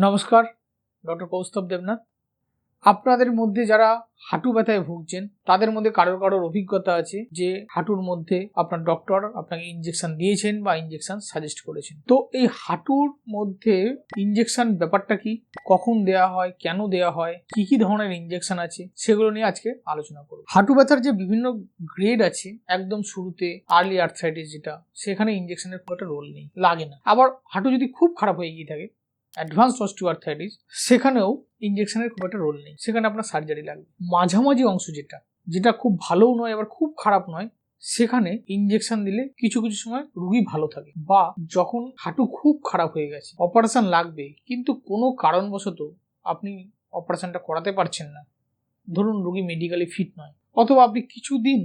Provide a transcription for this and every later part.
নমস্কার, ডক্টর কৌস্তব দেবনাথ। আপনাদের মধ্যে যারা হাঁটু ব্যথায় ভুগছেন, তাদের মধ্যে কারোর কারোর অভিজ্ঞতা আছে যে হাঁটুর মধ্যে আপনার ডক্টর আপনাকে ইঞ্জেকশন দিয়েছেন বা ইঞ্জেকশন সাজেস্ট করেছেন। তো এই হাঁটুর মধ্যে ইঞ্জেকশন ব্যাপারটা কি? কখন দেয়া হয়? কেন দেয়া হয়? কি কি ধরনের ইঞ্জেকশন আছে? সেগুলো নিয়ে আজকে আলোচনা করব। হাঁটু ব্যথার যে বিভিন্ন গ্রেড আছে, একদম শুরুতে আর্লি আর্থ্রাইটিস যেটা, সেখানে ইঞ্জেকশনের খুব একটা রোল নেই, লাগে না। আবার হাঁটু যদি খুব খারাপ হয়ে গিয়ে থাকে অ্যাডভান্স অস্টিওআর্থাইটিস, সেখানেও ইঞ্জেকশনের খুব একটা রোল নেই। সেখানে আপনার সার্জারি লাগবে। মাঝামাঝি অংশ যেটা যেটা খুব ভালোও নয়, আবার খুব খারাপ নয়, সেখানে ইঞ্জেকশন দিলে কিছু কিছু সময় রুগী ভালো থাকে বা যখন হাঁটু খুব খারাপ হয়ে গেছে, অপারেশন লাগবে, কিন্তু কোনো কারণবশত আপনি অপারেশনটা করাতে পারছেন না। ধরুন রুগী মেডিকেলি ফিট নয়, অথবা আপনি কিছুদিন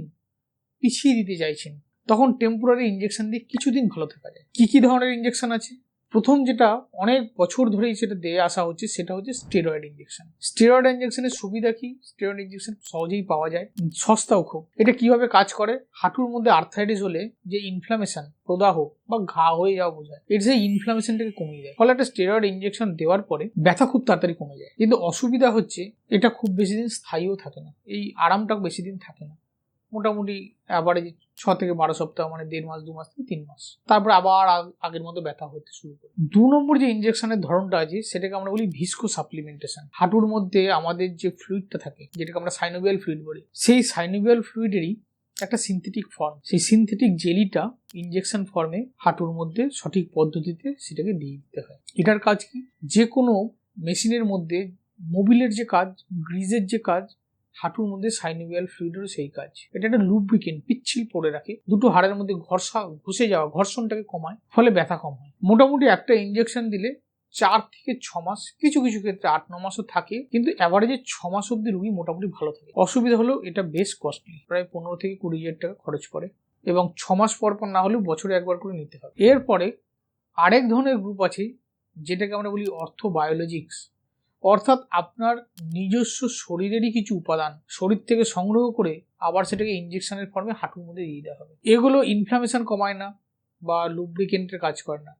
পিছিয়ে দিতে চাইছেন, তখন টেম্পোরারি ইঞ্জেকশন দিয়ে কিছুদিন ভালো থাকা যায়। কি কি ধরনের ইঞ্জেকশন আছে? প্রথম যেটা অনেক বছর ধরেই সেটা দিয়ে আসা হচ্ছে, সেটা হচ্ছে স্টেরয়েড ইঞ্জেকশন স্টেরয়েড ইঞ্জেকশনের সুবিধা কি? স্টেরয়েড ইঞ্জেকশন সহজেই পাওয়া যায়। সস্তাও খুব। এটা কীভাবে কাজ করে? হাঁটুর মধ্যে আর্থাইটিস হলে যে ইনফ্লামেশন প্রদাহ বা ঘা হয়ে যাওয়া বোঝায়, এর সেই ইনফ্লামেশনটাকে কমিয়ে দেয়। ফলে একটা স্টেরয়েড ইঞ্জেকশন দেওয়ার পরে ব্যথা খুব তাড়াতাড়ি কমে যায়। কিন্তু অসুবিধা হচ্ছে, এটা খুব বেশি দিন স্থায়ীও থাকে না। এই আরামটা বেশি দিন থাকে না। মোটামুটি অ্যাভারেজ ছ থেকে বারো সপ্তাহ মানে দেড় মাস, দু মাস থেকে তিন মাস। তারপর আবার আগের মতো ব্যথা হতে শুরু করে। দু নম্বর যে ইঞ্জেকশনের ধরনটা আছে, সেটাকে আমরা বলি ভিস্কো সাপ্লিমেন্টেশন হাঁটুর মধ্যে আমাদের যে ফ্লুইডটা থাকে, যেটাকে আমরা সাইনোবিয়াল ফ্লুইড বলি, সেই সাইনোভিয়াল ফ্লুইডেরই একটা সিনথেটিক ফর্ম সেই সিনথেটিক জেলিটা ইঞ্জেকশন ফর্মে হাঁটুর মধ্যে সঠিক পদ্ধতিতে সেটাকে দিয়ে দিতে হয়। এটার কাজ কি? যে কোনো মেশিনের মধ্যে মোবিলের যে কাজ গ্রিজের যে কাজ হাঁটুর মধ্যে সাইনোভিয়াল ফ্লুইডেরও সেই কাজ। এটা একটা লুব্রিকেন্ট পিচ্ছিল পড়ে রাখে। দুটো হাড়ের মধ্যে ঘর্ষা, ঘষে যাওয়া, ঘর্ষণটাকে কমায়, ফলে ব্যথা কম হয়। মোটামুটি একটা ইঞ্জেকশন দিলে চার থেকে ছ মাস, কিছু কিছু ক্ষেত্রে আট, ন মাসও থাকে, কিন্তু অ্যাভারেজে ছ মাস অব্দি রুগী মোটামুটি ভালো থাকে। অসুবিধা হলো এটা বেশ কস্টলি প্রায় পনেরো থেকে কুড়ি হাজার টাকা খরচ পড়ে। এবং ছ মাস পর পর না হলেও বছরে একবার করে নিতে হবে। এরপরে আরেক ধরনের গ্রুপ আছে, যেটাকে আমরা বলি অর্থোবায়োলজিক্স অর্থাৎ আপনার নিজস্ব শরীরেরই কিছু উপাদান, শরীর থেকে সংগ্রহ করে আবার সেটাকে ইঞ্জেকশনের ফর্মে হাঁটুর মধ্যে দিয়ে দেওয়া হবে। এগুলো ইনফ্লামেশন কমায় না বা লুব্রিকেন্টের কাজ করে না।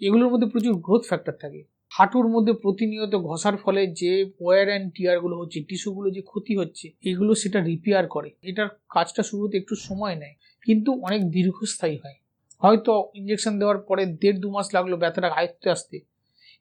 এগুলোর মধ্যে প্রচুর গ্রোথ ফ্যাক্টর থাকে। হাঁটুর মধ্যে প্রতিনিয়ত ঘষার ফলে যে ওয়ার অ্যান্ড টিয়ারগুলো হচ্ছে টিস্যুগুলো যে ক্ষতি হচ্ছে, এগুলো সেটা রিপেয়ার করে। এটার কাজটা শুরু হতে একটু সময় নেয়, কিন্তু অনেক দীর্ঘস্থায়ী হয়। হয়তো ইঞ্জেকশন দেওয়ার পরে দেড় দু মাস লাগল ব্যথাটা আয়ত্তে আসতে।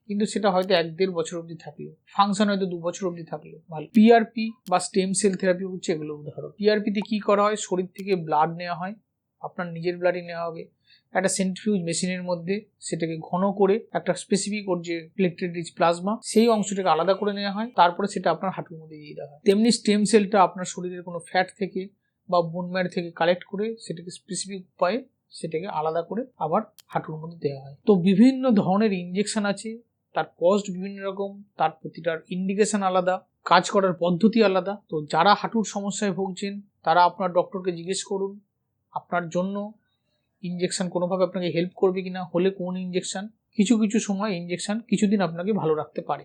কিন্তু সেটা হয়তো এক দেড় বছর অবধি থাকল। ফাংশন হয়তো দু বছর অবধি থাকল। ভালো। পিআরপি বা স্টেম সেল থেরাপি হচ্ছে এগুলো উদাহরণ পিআরপিতে কি করা হয়? শরীর থেকে ব্লাড নেওয়া হয়। আপনার নিজের ব্লাডই নেওয়া হবে। একটা সেন্ট্রিফিউজ মেশিনের মধ্যে সেটাকে ঘন করে একটা স্পেসিফিক ওর যে ইলেকট্রিক রিচ প্লাজমা সেই অংশটাকে আলাদা করে নেওয়া হয়। তারপরে সেটা আপনার হাঁটুর মধ্যে দিয়ে দেওয়া হয়। তেমনি স্টেম সেলটা আপনার শরীরের কোনো ফ্যাট থেকে বা বোনম্যার থেকে কালেক্ট করে সেটাকে স্পেসিফিক উপায়ে সেটাকে আলাদা করে আবার হাঁটুর মধ্যে দেওয়া হয়। তো বিভিন্ন ধরনের ইঞ্জেকশন আছে। তার কস্ট বিভিন্ন রকম, তার প্রতিটার ইন্ডিকেশন আলাদা, কাজ করার পদ্ধতি আলাদা। তো যারা হাঁটুর সমস্যায় ভুগছেন, তারা আপনার ডক্টরকে জিজ্ঞেস করুন। আপনার জন্য ইঞ্জেকশন কোনোভাবে আপনাকে হেল্প করবে কিনা, হলে কোন ইঞ্জেকশন কিছু কিছু সময় ইঞ্জেকশন কিছুদিন আপনাকে ভালো রাখতে পারে।